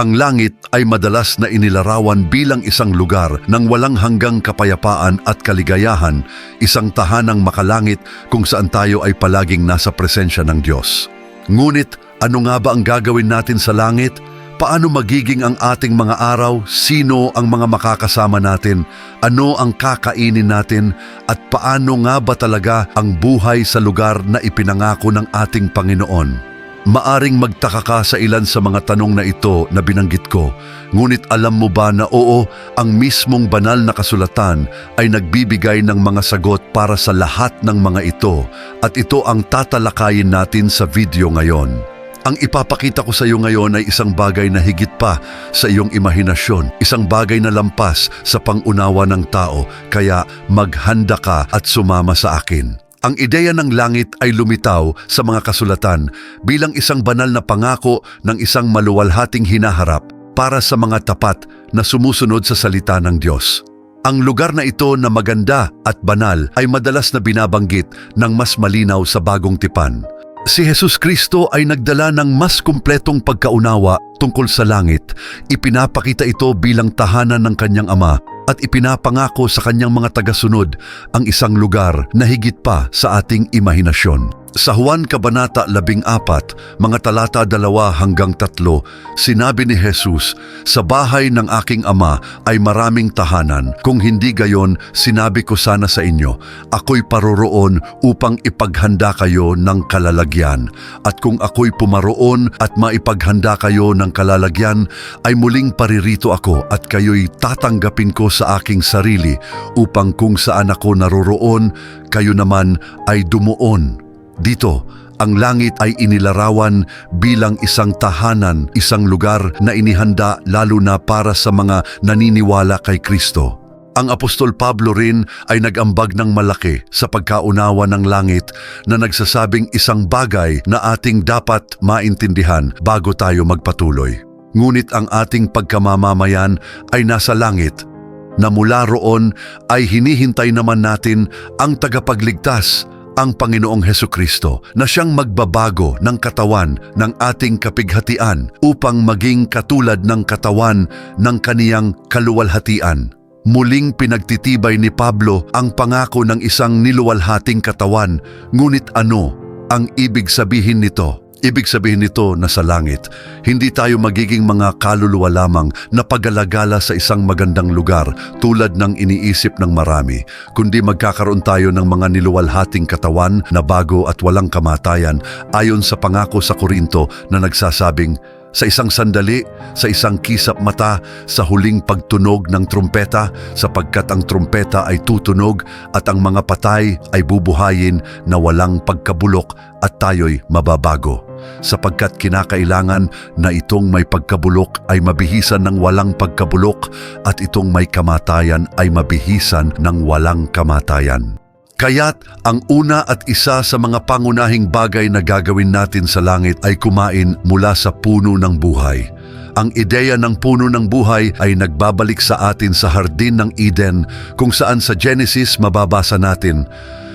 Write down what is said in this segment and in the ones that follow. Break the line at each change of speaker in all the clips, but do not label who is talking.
Ang langit ay madalas na inilarawan bilang isang lugar ng walang hanggang kapayapaan at kaligayahan, isang tahanang makalangit kung saan tayo ay palaging nasa presensya ng Diyos. Ngunit ano nga ba ang gagawin natin sa langit? Paano magiging ang ating mga araw? Sino ang mga makakasama natin? Ano ang kakainin natin? At paano nga ba talaga ang buhay sa lugar na ipinangako ng ating Panginoon? Maaring magtaka ka sa ilan sa mga tanong na ito na binanggit ko, ngunit alam mo ba na oo, ang mismong banal na kasulatan ay nagbibigay ng mga sagot para sa lahat ng mga ito at ito ang tatalakayin natin sa video ngayon. Ang ipapakita ko sa iyo ngayon ay isang bagay na higit pa sa iyong imahinasyon, isang bagay na lampas sa pangunawa ng tao, kaya maghanda ka at sumama sa akin. Ang ideya ng langit ay lumitaw sa mga kasulatan bilang isang banal na pangako ng isang maluwalhating hinaharap para sa mga tapat na sumusunod sa salita ng Diyos. Ang lugar na ito na maganda at banal ay madalas na binabanggit ng mas malinaw sa bagong tipan. Si Jesus Kristo ay nagdala ng mas kumpletong pagkaunawa tungkol sa langit. Ipinapakita ito bilang tahanan ng kanyang ama at ipinapangako sa kanyang mga tagasunod ang isang lugar na higit pa sa ating imahinasyon. Sa Juan Kabanata 14, mga talata 2 hanggang 3, sinabi ni Jesus, Sa bahay ng aking ama ay maraming tahanan. Kung hindi gayon, sinabi ko sana sa inyo, ako'y paroroon upang ipaghanda kayo ng kalalagyan. At kung ako'y pumaroon at maipaghanda kayo ng kalalagyan, ay muling paririto ako at kayo'y tatanggapin ko sa aking sarili upang kung saan ako naroroon, kayo naman ay dumuon. Dito, ang langit ay inilarawan bilang isang tahanan, isang lugar na inihanda lalo na para sa mga naniniwala kay Kristo. Ang Apostol Pablo rin ay nag-ambag ng malaki sa pagkaunawa ng langit na nagsasabing isang bagay na ating dapat maintindihan bago tayo magpatuloy. Ngunit ang ating pagkamamamayan ay nasa langit na mula roon ay hinihintay naman natin ang tagapagligtas ang Panginoong Heso Kristo na siyang magbabago ng katawan ng ating kapighatian upang maging katulad ng katawan ng kaniyang kaluwalhatian. Muling pinagtitibay ni Pablo ang pangako ng isang niluwalhating katawan, ngunit ano ang ibig sabihin nito? Ibig sabihin nito na sa langit, hindi tayo magiging mga kaluluwa lamang na pagalagala sa isang magandang lugar tulad ng iniisip ng marami, kundi magkakaroon tayo ng mga niluwalhating katawan na bago at walang kamatayan ayon sa pangako sa Korinto na nagsasabing, sa isang sandali, sa isang kisap mata, sa huling pagtunog ng trumpeta, sapagkat ang trumpeta ay tutunog at ang mga patay ay bubuhayin na walang pagkabulok at tayo'y mababago. Sapagkat kinakailangan na itong may pagkabulok ay mabihisan ng walang pagkabulok at itong may kamatayan ay mabihisan ng walang kamatayan. Kaya't ang una at isa sa mga pangunahing bagay na gagawin natin sa langit ay kumain mula sa puno ng buhay. Ang ideya ng puno ng buhay ay nagbabalik sa atin sa hardin ng Eden kung saan sa Genesis mababasa natin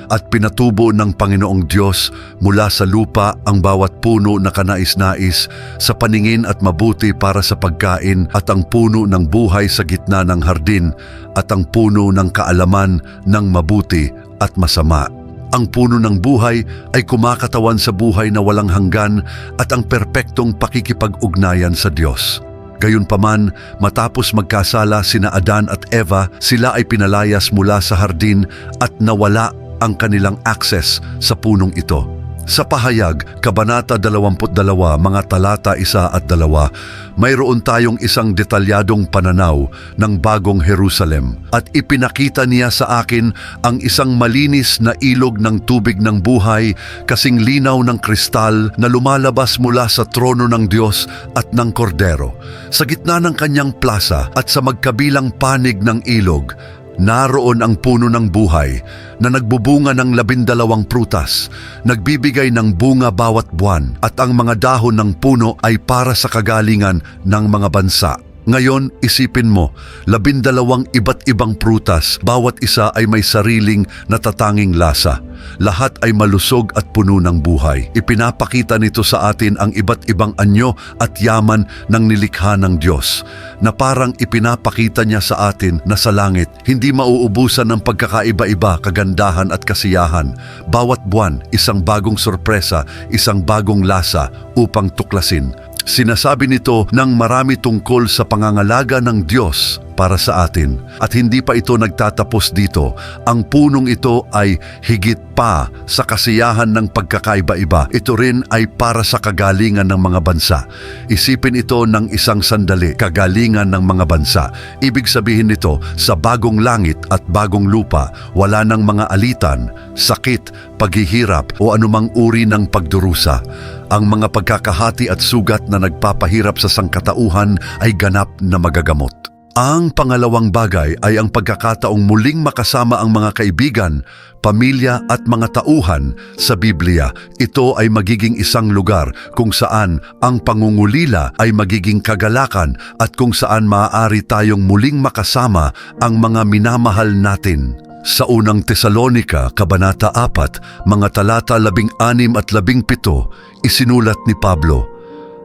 at pinatubo ng Panginoong Diyos mula sa lupa ang bawat puno na kanais-nais sa paningin at mabuti para sa pagkain at ang puno ng buhay sa gitna ng hardin at ang puno ng kaalaman ng mabuti at masama. Ang puno ng buhay ay kumakatawan sa buhay na walang hanggan at ang perpektong pakikipag-ugnayan sa Diyos. Gayunpaman, matapos magkasala sina Adan at Eva, sila ay pinalayas mula sa hardin at nawala ang kanilang access sa punong ito. Sa pahayag, Kabanata 22, mga talata 1 at 2, mayroon tayong isang detalyadong pananaw ng bagong Jerusalem at ipinakita niya sa akin ang isang malinis na ilog ng tubig ng buhay kasing linaw ng kristal na lumalabas mula sa trono ng Diyos at ng Kordero. Sa gitna ng kanyang plasa at sa magkabilang panig ng ilog, Naroon ang puno ng buhay na nagbubunga ng labindalawang prutas, nagbibigay ng bunga bawat buwan at ang mga dahon ng puno ay para sa kagalingan ng mga bansa. Ngayon, isipin mo, labindalawang iba't ibang prutas, bawat isa ay may sariling natatanging lasa. Lahat ay malusog at puno ng buhay. Ipinapakita nito sa atin ang iba't ibang anyo at yaman ng nilikha ng Diyos, na parang ipinapakita niya sa atin na sa langit, hindi mauubusan ng pagkakaiba-iba, kagandahan at kasiyahan. Bawat buwan, isang bagong sorpresa, isang bagong lasa upang tuklasin. Sinasabi nito ng marami tungkol sa pangangalaga ng Diyos para sa atin. At hindi pa ito nagtatapos dito. Ang punong ito ay higit pa sa kasiyahan ng pagkakaiba-iba. Ito rin ay para sa kagalingan ng mga bansa. Isipin ito ng isang sandali, kagalingan ng mga bansa. Ibig sabihin nito, sa bagong langit at bagong lupa, wala ng mga alitan, sakit, paghihirap o anumang uri ng pagdurusa. Ang mga pagkakahati at sugat na nagpapahirap sa sangkatauhan ay ganap na magagamot. Ang pangalawang bagay ay ang pagkakataong muling makasama ang mga kaibigan, pamilya at mga tauhan sa Biblia. Ito ay magiging isang lugar kung saan ang pangungulila ay magiging kagalakan at kung saan maaari tayong muling makasama ang mga minamahal natin. Sa unang Tesalonika, Kabanata 4, mga talata 16 at 17, isinulat ni Pablo,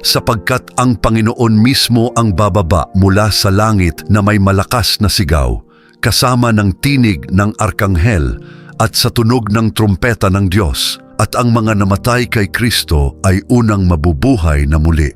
sapagkat ang Panginoon mismo ang bababa mula sa langit na may malakas na sigaw, kasama ng tinig ng arkanghel at sa tunog ng trumpeta ng Diyos, at ang mga namatay kay Kristo ay unang mabubuhay na muli.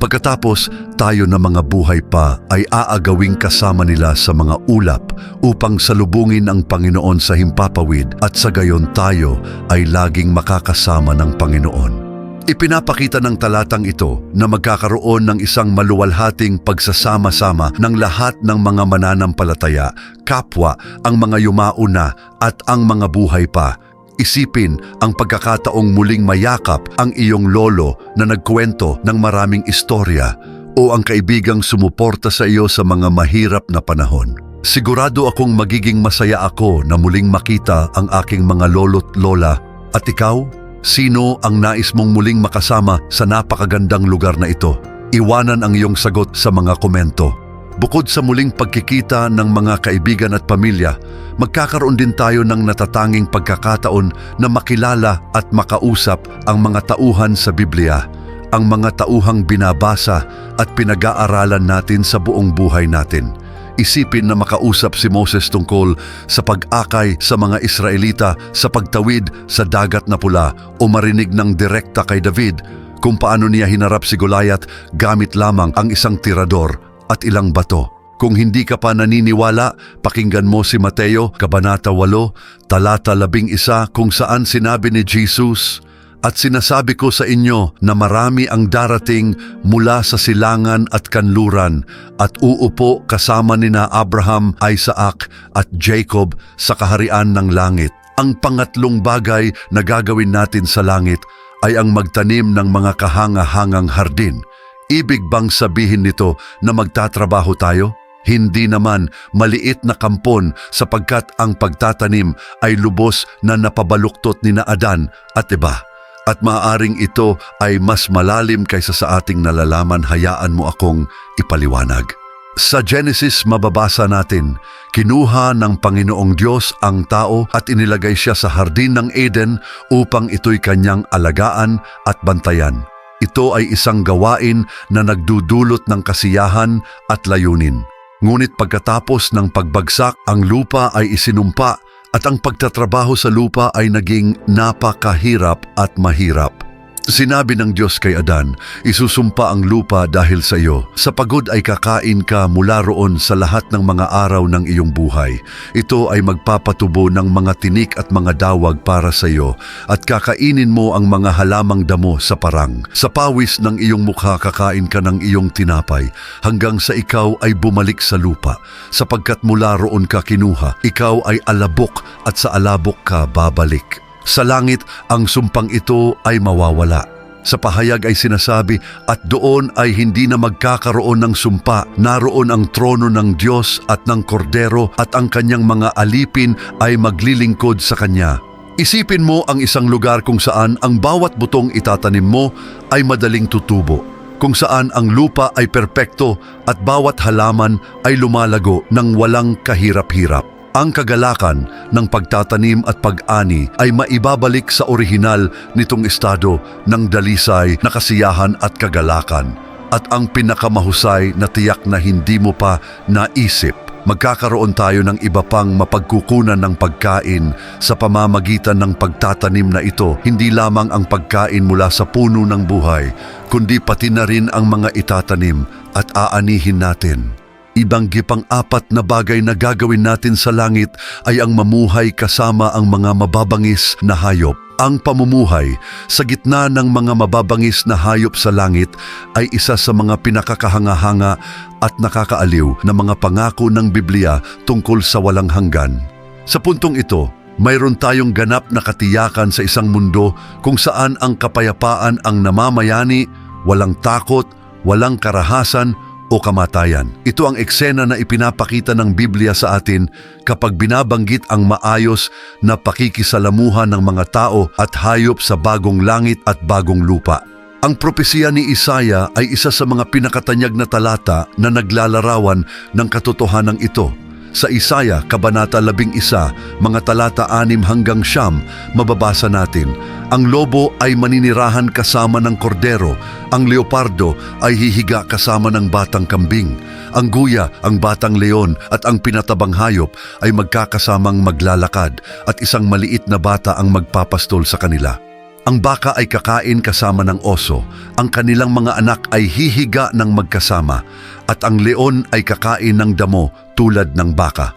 Pagkatapos, tayo na mga buhay pa ay aagawing kasama nila sa mga ulap upang salubungin ang Panginoon sa himpapawid at sa gayon tayo ay laging makakasama ng Panginoon. Ipinapakita ng talatang ito na magkakaroon ng isang maluwalhating pagsasama-sama ng lahat ng mga mananampalataya, kapwa, ang mga yumauna at ang mga buhay pa. Isipin ang pagkakataong muling mayakap ang iyong lolo na nagkwento ng maraming istorya o ang kaibigang sumuporta sa iyo sa mga mahirap na panahon. Sigurado akong magiging masaya ako na muling makita ang aking mga lolo't lola. At ikaw, sino ang nais mong muling makasama sa napakagandang lugar na ito? Iwanan ang iyong sagot sa mga komento. Bukod sa muling pagkikita ng mga kaibigan at pamilya, magkakaroon din tayo ng natatanging pagkakataon na makilala at makausap ang mga tauhan sa Biblia, ang mga tauhang binabasa at pinag-aaralan natin sa buong buhay natin. Isipin na makausap si Moses tungkol sa pag-akay sa mga Israelita sa pagtawid sa dagat na pula o marinig ng direkta kay David kung paano niya hinarap si Goliath gamit lamang ang isang tirador at ilang bato. Kung hindi ka pa naniniwala, pakinggan mo si Mateo, Kabanata 8, talata 11 kung saan sinabi ni Jesus, At sinasabi ko sa inyo na marami ang darating mula sa silangan at kanluran at uupo kasama nina Abraham, Isaac at Jacob sa kaharian ng langit. Ang pangatlong bagay na gagawin natin sa langit ay ang magtanim ng mga kahanga-hangang hardin. Ibig bang sabihin nito na magtatrabaho tayo? Hindi naman maliit na kampon sapagkat ang pagtatanim ay lubos na napabaluktot ni Adan at iba. At maaaring ito ay mas malalim kaysa sa ating nalalaman hayaan mo akong ipaliwanag. Sa Genesis mababasa natin, kinuha ng Panginoong Diyos ang tao at inilagay siya sa hardin ng Eden upang ito'y kanyang alagaan at bantayan. Ito ay isang gawain na nagdudulot ng kasiyahan at layunin. Ngunit pagkatapos ng pagbagsak, ang lupa ay isinumpa at ang pagtatrabaho sa lupa ay naging napakahirap at mahirap. Sinabi ng Diyos kay Adan, isusumpa ang lupa dahil sa iyo. Sa pagod ay kakain ka mula roon sa lahat ng mga araw ng iyong buhay. Ito ay magpapatubo ng mga tinik at mga dawag para sa iyo at kakainin mo ang mga halamang damo sa parang. Sa pawis ng iyong mukha kakain ka ng iyong tinapay hanggang sa ikaw ay bumalik sa lupa. Sapagkat mula roon ka kinuha, ikaw ay alabok at sa alabok ka babalik. Sa langit, ang sumpang ito ay mawawala. Sa pahayag ay sinasabi, at doon ay hindi na magkakaroon ng sumpa. Naroon ang trono ng Diyos at ng Kordero at ang kanyang mga alipin ay maglilingkod sa kanya. Isipin mo ang isang lugar kung saan ang bawat butong itatanim mo ay madaling tutubo. kung saan ang lupa ay perpekto at bawat halaman ay lumalago ng walang kahirap-hirap. Ang kagalakan ng pagtatanim at pag-ani ay maibabalik sa orihinal nitong estado ng dalisay na kasiyahan at kagalakan. At ang pinakamahusay na tiyak na hindi mo pa naisip magkakaroon tayo ng iba pang mapagkukunan ng pagkain sa pamamagitan ng pagtatanim na ito, hindi lamang ang pagkain mula sa puno ng buhay, kundi pati na rin ang mga itatanim at aanihin natin. Ibanggi pang apat na bagay na gagawin natin sa langit ay ang mamuhay kasama ang mga mababangis na hayop. Ang pamumuhay sa gitna ng mga mababangis na hayop sa langit ay isa sa mga pinakakahanga-hanga at nakakaaliw na mga pangako ng Biblia tungkol sa walang hanggan. Sa puntong ito, mayroon tayong ganap na katiyakan sa isang mundo kung saan ang kapayapaan ang namamayani, walang takot, walang karahasan o kamatayan. Ito ang eksena na ipinapakita ng Biblia sa atin kapag binabanggit ang maayos na pakikisalamuhan ng mga tao at hayop sa bagong langit at bagong lupa. Ang propesiya ni Isaya ay isa sa mga pinakatanyag na talata na naglalarawan ng katotohanan ito. Sa Isaya, Kabanata 11, mga talata 6 hanggang siyam, mababasa natin, Ang lobo ay maninirahan kasama ng kordero, ang leopardo ay hihiga kasama ng batang kambing, ang guya, ang batang leon at ang pinatabang hayop ay magkakasamang maglalakad at isang maliit na bata ang magpapastol sa kanila. Ang baka ay kakain kasama ng oso, ang kanilang mga anak ay hihiga ng magkasama, at ang leon ay kakain ng damo tulad ng baka.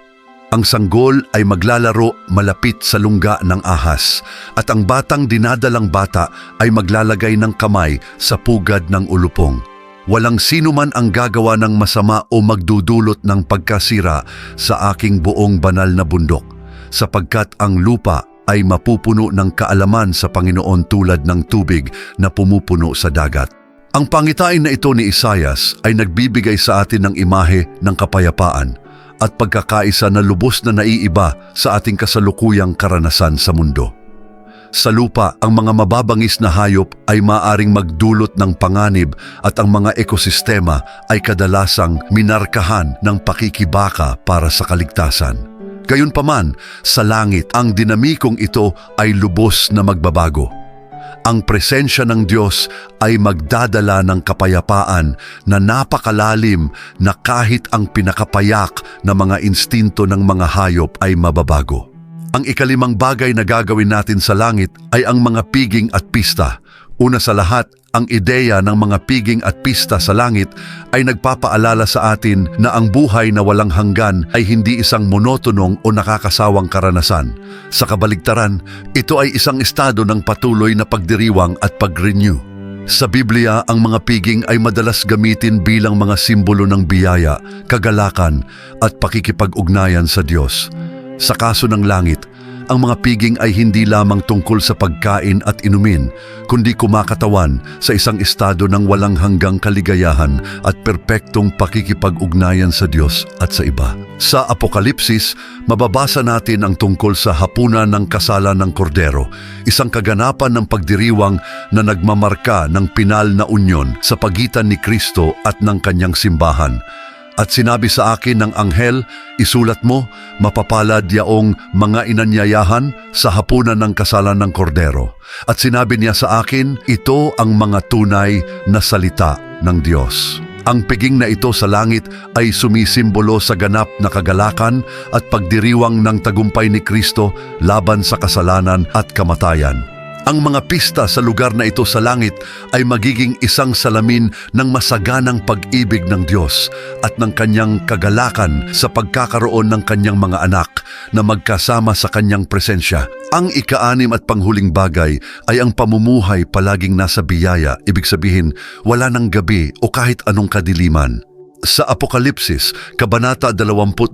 Ang sanggol ay maglalaro malapit sa lungga ng ahas, at ang batang dinadalang bata ay maglalagay ng kamay sa pugad ng ulupong. Walang sino man ang gagawa ng masama o magdudulot ng pagkasira sa aking buong banal na bundok, sapagkat ang lupa ay mapupuno ng kaalaman sa Panginoon tulad ng tubig na pumupuno sa dagat. Ang pangitain na ito ni Isayas ay nagbibigay sa atin ng imahe ng kapayapaan at pagkakaisa na lubos na naiiba sa ating kasalukuyang karanasan sa mundo. Sa lupa, ang mga mababangis na hayop ay maaring magdulot ng panganib at ang mga ekosistema ay kadalasang minarkahan ng pakikibaka para sa kaligtasan. Gayunpaman, sa langit, ang dinamikong ito ay lubos na magbabago. Ang presensya ng Diyos ay magdadala ng kapayapaan na napakalalim na kahit ang pinakapayak na mga instinto ng mga hayop ay mababago. Ang ikalimang bagay na gagawin natin sa langit ay ang mga piging at pista. Una sa lahat, ang ideya ng mga piging at pista sa langit ay nagpapaalala sa atin na ang buhay na walang hanggan ay hindi isang monotonong o nakakasawang karanasan. Sa kabaligtaran, ito ay isang estado ng patuloy na pagdiriwang at pag-renew. Sa Biblia, ang mga piging ay madalas gamitin bilang mga simbolo ng biyaya, kagalakan at pakikipag-ugnayan sa Diyos. Sa kaso ng langit, ang mga piging ay hindi lamang tungkol sa pagkain at inumin, kundi kumakatawan sa isang estado ng walang hanggang kaligayahan at perpektong pakikipag-ugnayan sa Diyos at sa iba. Sa Apokalipsis, mababasa natin ang tungkol sa hapunan ng kasalan ng kordero, isang kaganapan ng pagdiriwang na nagmamarka ng pinal na unyon sa pagitan ni Kristo at ng kanyang simbahan. At sinabi sa akin ng anghel, isulat mo, mapapalad yaong mga inanyayahan sa hapunan ng kasalan ng kordero. At sinabi niya sa akin, ito ang mga tunay na salita ng Diyos. Ang piging na ito sa langit ay sumisimbolo sa ganap na kagalakan at pagdiriwang ng tagumpay ni Kristo laban sa kasalanan at kamatayan. Ang mga pista sa lugar na ito sa langit ay magiging isang salamin ng masaganang pag-ibig ng Diyos at ng kanyang kagalakan sa pagkakaroon ng kanyang mga anak na magkasama sa kanyang presensya. Ang ikaanim at panghuling bagay ay ang pamumuhay palaging nasa biyaya, ibig sabihin wala ng gabi o kahit anong kadiliman. Sa Apokalipsis, Kabanata 22,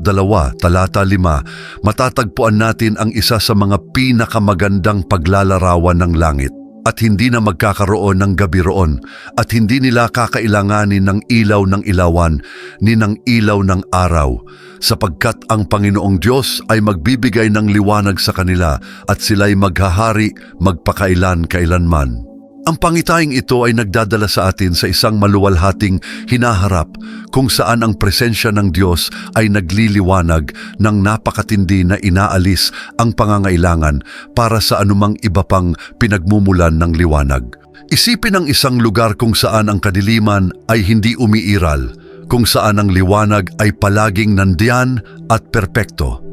Talata 5, matatagpuan natin ang isa sa mga pinakamagandang paglalarawan ng langit at hindi na magkakaroon ng gabi roon at hindi nila kakailanganin ng ilaw ng ilawan ni ng ilaw ng araw sapagkat ang Panginoong Diyos ay magbibigay ng liwanag sa kanila at sila'y maghahari magpakailan kailanman. Ang pangitaing ito ay nagdadala sa atin sa isang maluwalhating hinaharap kung saan ang presensya ng Diyos ay nagliliwanag ng napakatindi na inaalis ang pangangailangan para sa anumang iba pang pinagmumulan ng liwanag. Isipin ang isang lugar kung saan ang kadiliman ay hindi umiiral, kung saan ang liwanag ay palaging nandiyan at perpekto.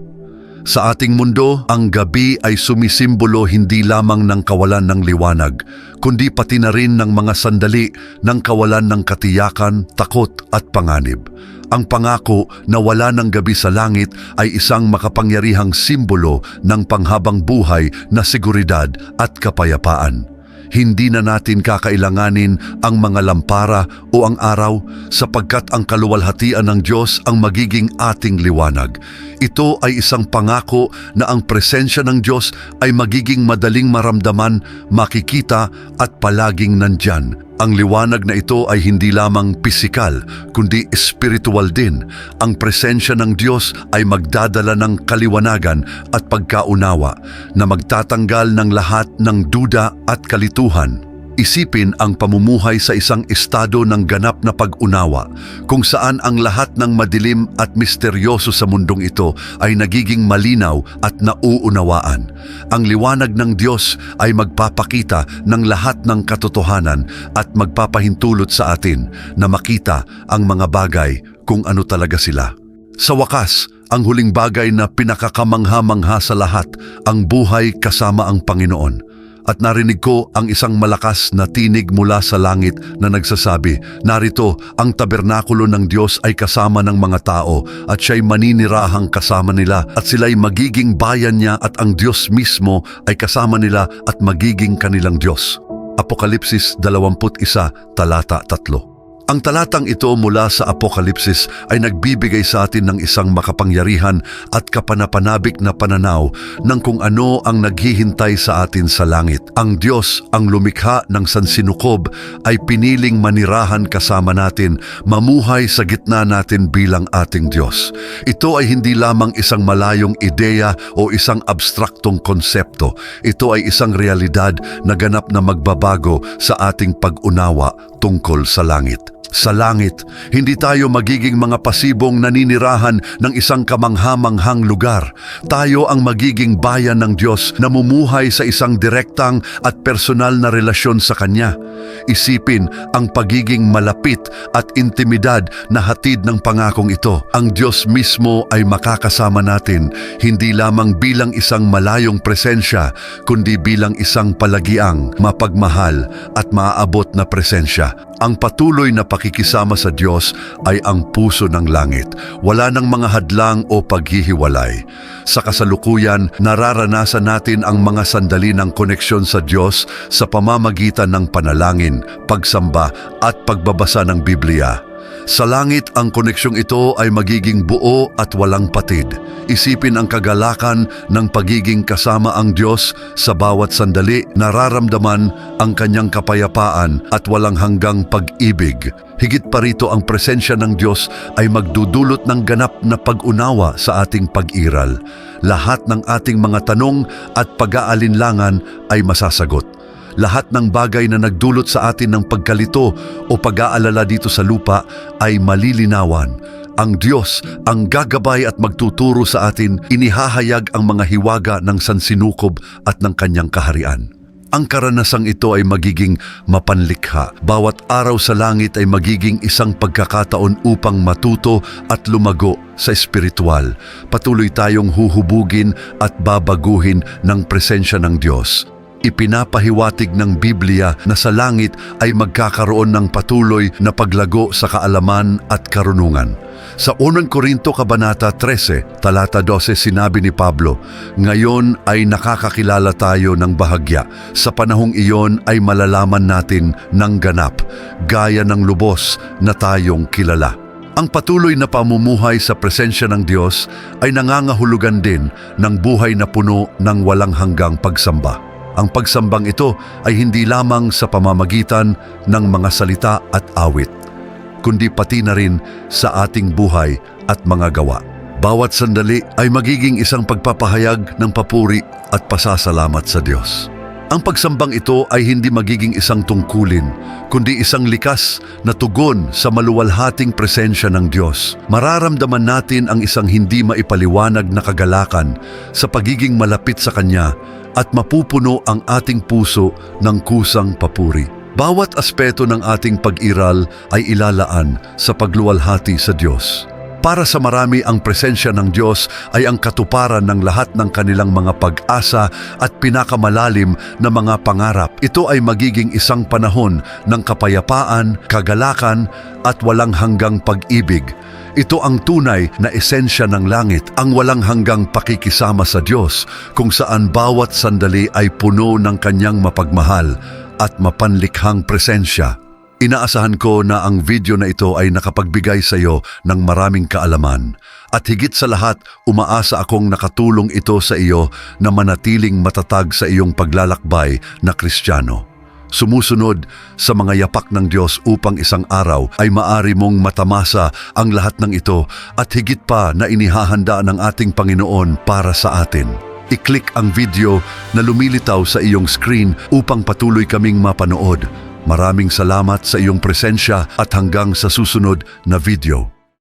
Sa ating mundo, ang gabi ay sumisimbolo hindi lamang ng kawalan ng liwanag, kundi pati na rin ng mga sandali ng kawalan ng katiyakan, takot at panganib. Ang pangako na wala ng gabi sa langit ay isang makapangyarihang simbolo ng panghabang buhay na seguridad at kapayapaan hindi na natin kakailanganin ang mga lampara o ang araw sapagkat ang kaluwalhatian ng Diyos ang magiging ating liwanag. Ito ay isang pangako na ang presensya ng Diyos ay magiging madaling maramdaman, makikita at palaging nandyan. Ang liwanag na ito ay hindi lamang pisikal, kundi espiritual din. Ang presensya ng Diyos ay magdadala ng kaliwanagan at pagkaunawa na magtatanggal ng lahat ng duda at kalituhan. Isipin ang pamumuhay sa isang estado ng ganap na pag-unawa kung saan ang lahat ng madilim at misteryoso sa mundong ito ay nagiging malinaw at nauunawaan. Ang liwanag ng Diyos ay magpapakita ng lahat ng katotohanan at magpapahintulot sa atin na makita ang mga bagay kung ano talaga sila. Sa wakas, ang huling bagay na pinakakamangha-mangha sa lahat, ang buhay kasama ang Panginoon. At narinig ko ang isang malakas na tinig mula sa langit na nagsasabi, Narito, ang tabernakulo ng Diyos ay kasama ng mga tao at siya'y maninirahang kasama nila at sila'y magiging bayan niya at ang Diyos mismo ay kasama nila at magiging kanilang Diyos. Apokalipsis 21, talata 3 ang talatang ito mula sa Apokalipsis ay nagbibigay sa atin ng isang makapangyarihan at kapanapanabik na pananaw ng kung ano ang naghihintay sa atin sa langit. Ang Diyos, ang lumikha ng sansinukob, ay piniling manirahan kasama natin, mamuhay sa gitna natin bilang ating Diyos. Ito ay hindi lamang isang malayong ideya o isang abstraktong konsepto. Ito ay isang realidad na ganap na magbabago sa ating pag-unawa tungkol sa langit. Sa langit, hindi tayo magiging mga pasibong naninirahan ng isang kamanghamanghang lugar. Tayo ang magiging bayan ng Diyos na mumuhay sa isang direktang at personal na relasyon sa Kanya. Isipin ang pagiging malapit at intimidad na hatid ng pangakong ito. Ang Diyos mismo ay makakasama natin, hindi lamang bilang isang malayong presensya, kundi bilang isang palagiang, mapagmahal at maaabot na presensya. Ang patuloy na pakikisama sa Diyos ay ang puso ng langit. Wala ng mga hadlang o paghihiwalay. Sa kasalukuyan, nararanasan natin ang mga sandali ng koneksyon sa Diyos sa pamamagitan ng panalangin, pagsamba at pagbabasa ng Biblia. Sa langit, ang koneksyong ito ay magiging buo at walang patid. Isipin ang kagalakan ng pagiging kasama ang Diyos sa bawat sandali, nararamdaman ang kanyang kapayapaan at walang hanggang pag-ibig. Higit pa rito ang presensya ng Diyos ay magdudulot ng ganap na pag-unawa sa ating pag-iral. Lahat ng ating mga tanong at pag-aalinlangan ay masasagot. Lahat ng bagay na nagdulot sa atin ng pagkalito o pag-aalala dito sa lupa ay malilinawan. Ang Diyos ang gagabay at magtuturo sa atin, inihahayag ang mga hiwaga ng sansinukob at ng kanyang kaharian. Ang karanasang ito ay magiging mapanlikha. Bawat araw sa langit ay magiging isang pagkakataon upang matuto at lumago sa espiritual. Patuloy tayong huhubugin at babaguhin ng presensya ng Diyos ipinapahiwatig ng Biblia na sa langit ay magkakaroon ng patuloy na paglago sa kaalaman at karunungan. Sa 1 Korinto Kabanata 13, talata 12 sinabi ni Pablo, Ngayon ay nakakakilala tayo ng bahagya. Sa panahong iyon ay malalaman natin ng ganap, gaya ng lubos na tayong kilala. Ang patuloy na pamumuhay sa presensya ng Diyos ay nangangahulugan din ng buhay na puno ng walang hanggang pagsamba. Ang pagsambang ito ay hindi lamang sa pamamagitan ng mga salita at awit, kundi pati na rin sa ating buhay at mga gawa. Bawat sandali ay magiging isang pagpapahayag ng papuri at pasasalamat sa Diyos. Ang pagsambang ito ay hindi magiging isang tungkulin, kundi isang likas na tugon sa maluwalhating presensya ng Diyos. Mararamdaman natin ang isang hindi maipaliwanag na kagalakan sa pagiging malapit sa Kanya at mapupuno ang ating puso ng kusang papuri. Bawat aspeto ng ating pag-iral ay ilalaan sa pagluwalhati sa Diyos. Para sa marami ang presensya ng Diyos ay ang katuparan ng lahat ng kanilang mga pag-asa at pinakamalalim na mga pangarap. Ito ay magiging isang panahon ng kapayapaan, kagalakan at walang hanggang pag-ibig. Ito ang tunay na esensya ng langit, ang walang hanggang pakikisama sa Diyos kung saan bawat sandali ay puno ng kanyang mapagmahal at mapanlikhang presensya. Inaasahan ko na ang video na ito ay nakapagbigay sa iyo ng maraming kaalaman. At higit sa lahat, umaasa akong nakatulong ito sa iyo na manatiling matatag sa iyong paglalakbay na Kristiyano. Sumusunod sa mga yapak ng Diyos upang isang araw ay maari mong matamasa ang lahat ng ito at higit pa na inihahanda ng ating Panginoon para sa atin. I-click ang video na lumilitaw sa iyong screen upang patuloy kaming mapanood. Maraming salamat sa iyong presensya at hanggang sa susunod na video.